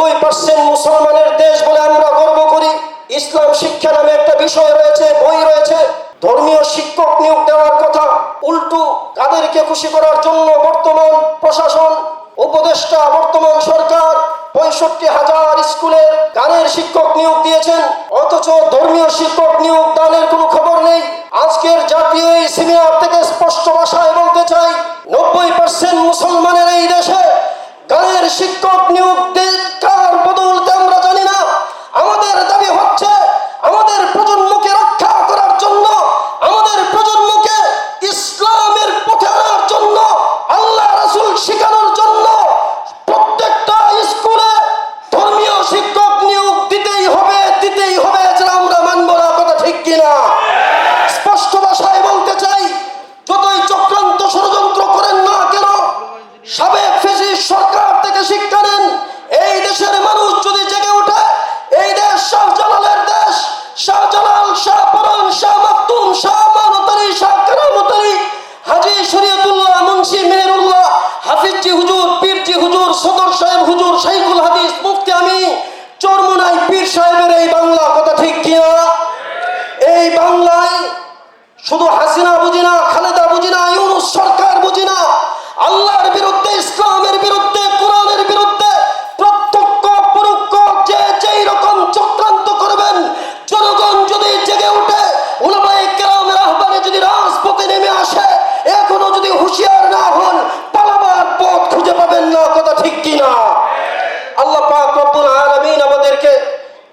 নব্বই পার্সেন্ট মুসলমানের দেশ বলে আমরা গর্ব করি। ইসলাম শিক্ষা নামে একটা বিষয় রয়েছে, বই রয়েছে। ধর্মীয় শিক্ষক নিয়োগ দেওয়ার কথা, উল্টু কাদেরকে খুশি করার জন্য বর্তমান প্রশাসন, উপদেষ্টা, বর্তমান সরকার পঁয়ষট্টি হাজার স্কুলে গানের শিক্ষক নিয়োগ দিয়েছেন। অথচ ধর্মীয় শিক্ষক নিয়োগ দেশ শাহজালাল শাহ পরান শাহ মাকতুম, শাহ মানতারি শাহ কারামতারি হাজি শরীয়তুল্লাহ, মুন্সি হুজুর, পীরজি হুজুর, সদর সাহেব হুজুর, শাইখুল হাদিস, মুফতি আমি, চরমুনাই পীর সাহেবের এই বাংলা কথা ঠিক কিনা? এই বাংলায় শুধু হাসিনা বুঝিনা খালেদা না